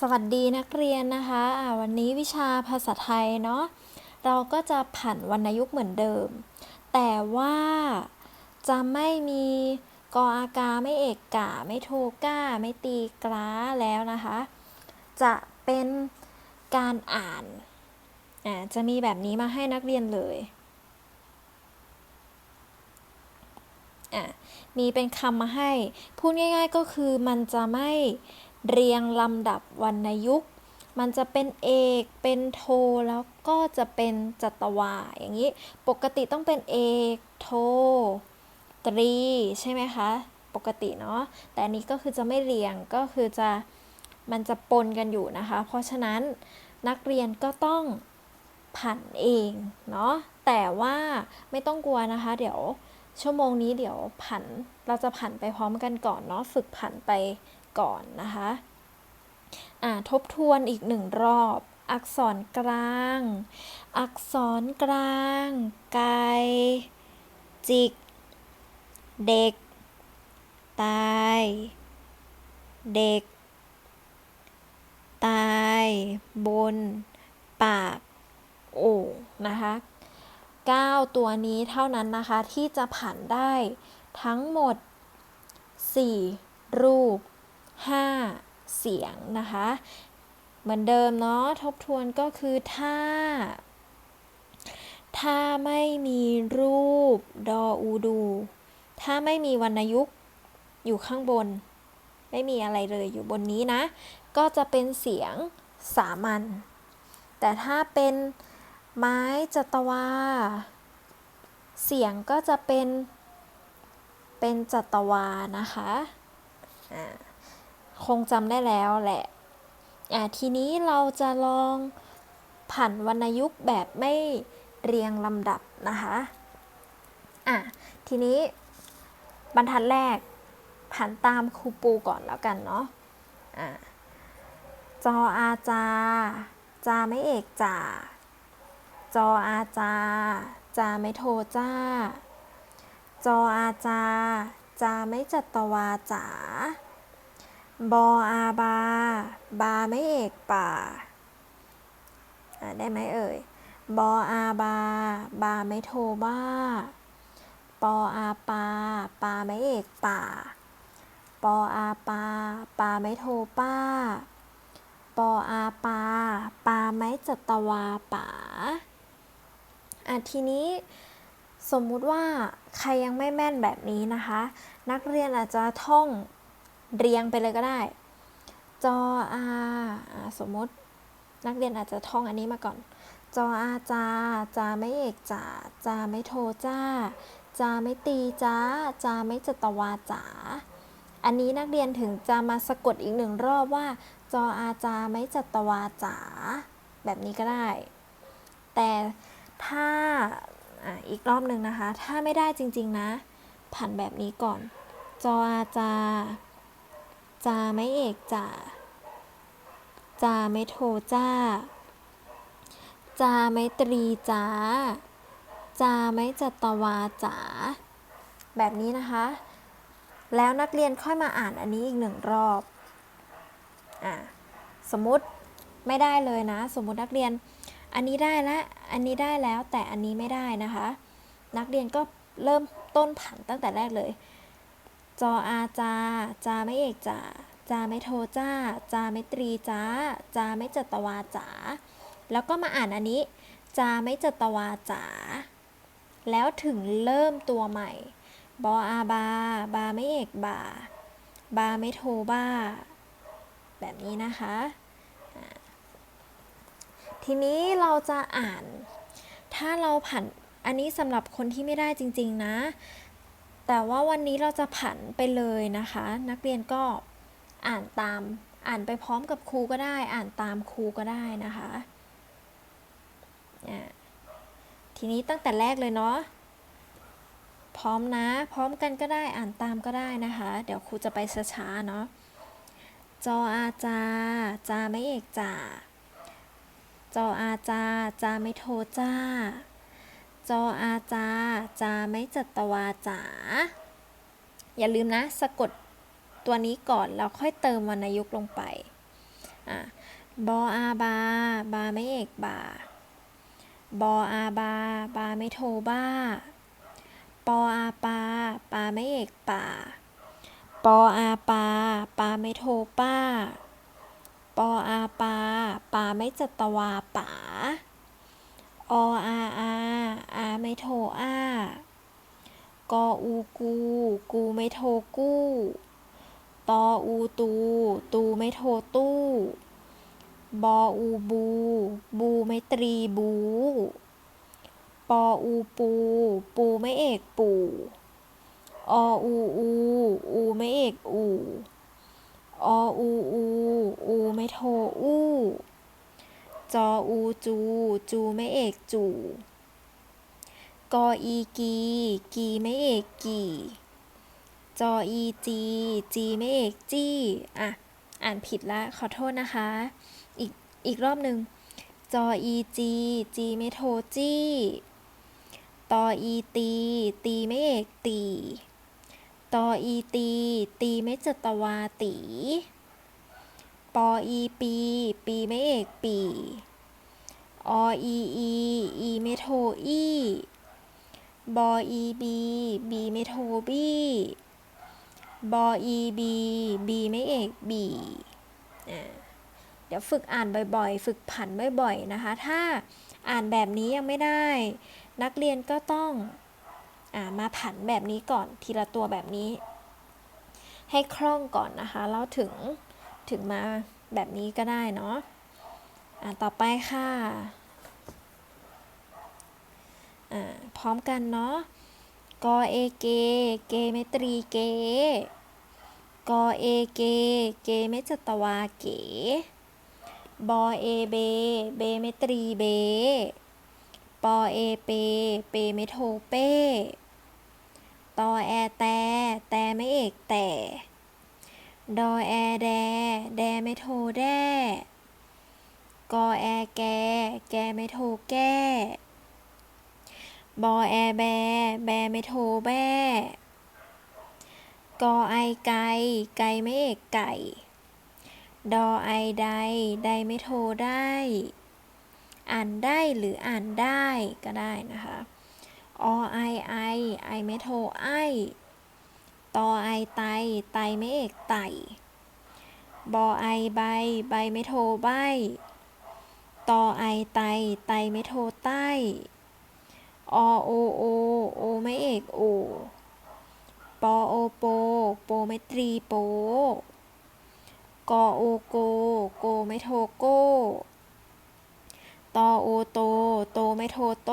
สวัสดีนักเรียนนะคะวันนี้วิชาภาษาไทยเนาะเราก็จะผันวรรณยุกต์เหมือนเดิม แต่ว่าจะไม่มีกออากาไม่เอกกาไม่โทก้า ไม่ตีกราแล้วนะคะ จะเป็นการอ่านอะจะมีแบบนี้มาให้นักเรียนเลยอะมีเป็นคำมาให้ พูดง่าย ๆก็คือมันจะไม่ เรียงลำดับวรรณยุกต์ มันจะเป็นเอก เป็นโท แล้วก็จะเป็นจัตวา อย่างนี้ ปกติต้องเป็นเอก โท ตรี ใช่ไหมคะ ปกติเนาะ แต่อันนี้ก็คือจะไม่เรียง ก็คือจะ มันจะปนกันอยู่นะคะ เพราะฉะนั้นนักเรียนก็ต้องผันเองเนาะ แต่ว่าไม่ต้องกลัวนะคะ เดี๋ยวชั่วโมงนี้เดี๋ยวผัน เราจะผันไปพร้อมกันก่อนเนาะ ฝึกผันไป ก่อนนะคะอ่าทบทวนอีกหนึ่งรอบ อักษรกลาง อักษรกลาง ไกจิก เด็ก ตาย เด็ก ตาย บน ปาก โอ่งนะคะ9 ตัวนี้เท่านั้นนะคะ ที่จะผันได้ทั้งหมด 4 รูป 5 เสียงนะคะ เหมือนเดิมเนาะทบทวนก็คือถ้า ถ้าไม่มีรูปดออูดู ถ้าไม่มีวรรณยุกต์อยู่ข้างบน ไม่มีอะไรเลยอยู่บนนี้นะ ก็จะเป็นเสียงสามัญแต่ถ้าเป็นไม้จัตวา เสียงก็จะเป็นเป็นจัตวานะคะอ่า คงจำได้แล้วแหละอ่าทีนี้เราจะลองผันวรรณยุกต์แบบไม่เรียงลำดับนะคะอะทีนี้บรรทัดแรกผันตามครูปูก่อนแล้วกันเนาะอะจออาจา จาไม่เอกจ่าจออาจา จาไม่โทจ้า จออาจา จาไม่จัตวาจ๋า บออาบา บาไม่เอกป่า ได้ไหมเอ่ย บออาบา บาไม่โทบ้า ปออาปา ปาไม่เอกป่า ปออาปา ปาไม่โทป้า ปออาปา ปาไม่จัตวาป๋าอะทีนี้สมมุติว่าใครยังไม่แม่นแบบนี้นะคะ นักเรียนอาจจะท่อง เรียงไปเลยก็ได้ จออาสมมตินักเรียนอาจจะท่องอันนี้มาก่อน จออาจาจาไม่เอกจ่าจาไม่โทจ้า จาไม่ตีจ้า จาไม่จัตวาจ๋า อันนี้นักเรียนถึงจะมาสะกดอีกหนึ่งรอบว่า จออาจาไม่จัตวาจ๋า แบบนี้ก็ได้ แต่ถ้าออีกรอบหนึ่งนะคะ ถ้าไม่ได้จริง ๆ นะ ผันแบบนี้ก่อน จออาจา จาไม่เอกจ่าจาไม่โทจ้า จาไม่ตรีจ้า จาไม่จัตวาจ๋า แบบนี้นะคะ แล้วนักเรียนค่อยมาอ่านอันนี้อีกหนึ่งรอบ อะ สมมติไม่ได้เลยนะ สมมตินักเรียน อันนี้ได้ล้วอันนี้ได้แล้วแต่อันนี้ไม่ได้นะคะ นักเรียนก็เริ่มต้นผันตั้งแต่แรกเลย จออาจา จาไม่เอกจ่าจาไม่โทจ้า จาไม่ตรีจ้า จาไม่จัตวาจ๋า แล้วก็มาอ่านอันนี้ จาไม่จัตวาจ๋า แล้วถึงเริ่มตัวใหม่ บออาบา บาไม่เอกบา บาไม่โทบ้า แบบนี้นะคะ ทีนี้เราจะอ่าน ถ้าเราผัน อันนี้สำหรับคนที่ไม่ได้จริง ๆ นะ แต่ว่าวันนี้เราจะผันไปเลยนะคะ นักเรียนก็อ่านตามอ่านไปพร้อมกับครูก็ได้ อ่านตามครูก็ได้นะคะอ่าทีนี้ตั้งแต่แรกเลยเนาะพร้อมนะ พร้อมกันก็ได้อ่านตามก็ได้นะคะ เดี๋ยวครูจะไปช้าๆเนาะจออาจา จาไม่เอกจ่าจออาจา จาไม่โทจ้า จออาจา จาไม่จัตวาจา อย่าลืมนะ สะกดตัวนี้ก่อนแล้วค่อยเติมวรรณยุกต์ลงไปอะบออาบา บาไม่เอกบา บออาบา บาไม่โทบ้า ปออาปา ปาไม่เอกป่า ปออาปา ปาไม่โทป้า ปออาปา ปาไม่จัตวาป๋า ออาอาอาไม่โทอ้ากออูกู กูไม่โทกู้ตออูตู ตูไม่โทตู้ บออูบู บูไม่ตรีบู ปออูปู ปูไม่เอกปู ออูอู อูไม่เอกอู ออูอู อูไม่โทอู้ จออูจู จูไม่เอกจู กออีกี กีไม่เอกกีจออีจี จีไม่เอกจี้ อะ อ่านผิดละขอโทษนะคะ อีก อีกรอบหนึ่งจออีจี จีไม่โทจี้ตออีตี ตีไม่เอกตี ตออีตี ตีไม่จัตวาตี ปออีปี ปีไม่เอกปี ออีอีอีไม่โทอีบออีบีบีไม่โทบีบออีบีบีไม่เอกบีเดี๋ยวฝึกอ่านบ่อยๆ ฝึกผันบ่อยๆนะคะ ถ้าอ่านแบบนี้ยังไม่ได้ นักเรียนก็ต้องอมาผันแบบนี้ก่อนทีละตัวแบบนี้ ให้คล่องก่อนนะคะแล้วถึง ถึงมาแบบนี้ก็ได้เนาะอ่าต่อไปค่ะอ่าพร้อมกันเนาะกอเอเก เกเมตรีเก กอเอเก เกเมจตวาเก บอเอเบ เบเมตรีเบ ปอเอเป เปไม่โทเป ตอแอแตแต่ไม่เอกแต่ ดอแอแด แดไม่โทแด้กอแอแก แกไม่โทแก้ บอแอแบ แบไม่โทแบ้กอไอไก่ไก่ไม่เอกไก่ ดอไอใด ใดไม่โทได้ อ่านได้หรืออ่านได้ก็ได้นะคะ อไอไอไอไม่โทไอ ตอไอไต ไตไม่เอกไต บอไอใบ ใบไม่โทใบ ตอไอไต ไตไม่โทใต้ อโอโอ โอไม่เอกโอ ปอโอโป โปไม่ตรีโปกอโอโก โกไม่โทโก้ ตอโอโต โตไม่โทโต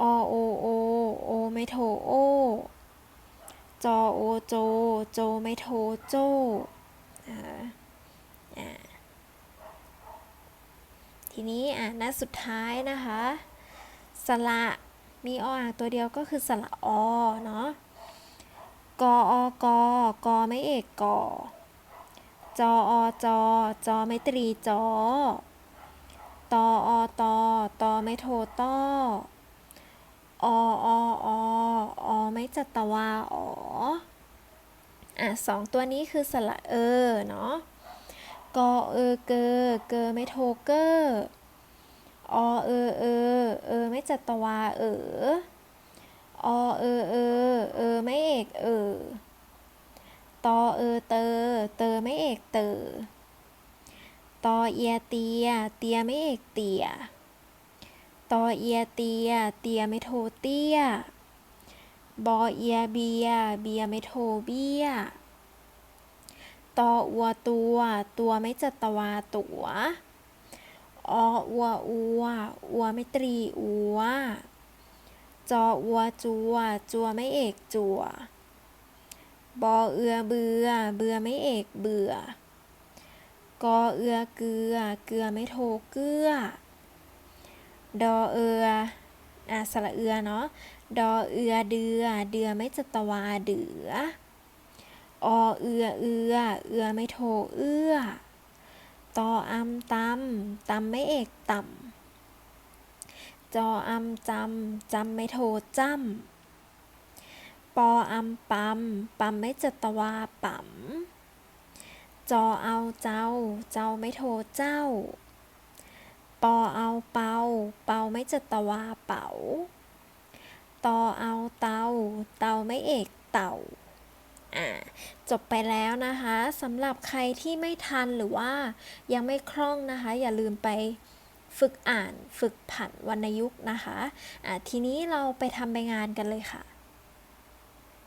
อโอโอ โอไม่โทโอ จอโอโจ โจไม่โทโจทีนี้อ่าน้าสุดท้ายนะคะ สระมีออ่างตัวเดียวก็คือสระอเนาะกออกกอไม่เอกกอจออจอจอไม่ตรีจอตออตอตอไม่โทต้อ อออออไม่จัตวาออะสองตัวนี้คือสระเออเนาะกอเออเกอเกอไม่โทเกออเออเออเออไม่จัตวาเอออเออเออเออไม่เอกเออตอเออเตอเตอไม่เอกเตอตอเอียเตีย เตียไม่เอกเตีย ตอเอียเตีย เตียไม่โทเตี้ย บอเอียเบีย เบียไม่โทเบี้ย ตออัวตัว ตัวไม่จัตวาตัวออัวอัว อัวไม่ตรีอัว จออัวจัว จัวไม่เอกจัว บอเอือเบือ เบือไม่เอกเบื่อ กอเอือเกลือ เกลือไม่โทเกลือ ดอเอืออะสระเอือเนาะ ดอเอือเดือ เดือไม่จัตวาเดือ อเอือเอือ เอือไม่โทเอื้อตออำตำตำไม่เอกต่ำจออำจำจำไม่โทจำปออำปำปำไม่จัตวาปำจอเอาเจ้า เจ้าไม่โทเจ้า ปอเอาเปาเปาไม่จดตะวาเป๋าตอเอาเตา เตาไม่เอกเต่าอ่าจบไปแล้วนะคะสำหรับใครที่ไม่ทันหรือว่ายังไม่คล่องนะคะ อย่าลืมไปฝึกอ่านฝึกผันวรรณยุกต์นะคะอ่าทีนี้เราไปทำใบงานกันเลยค่ะ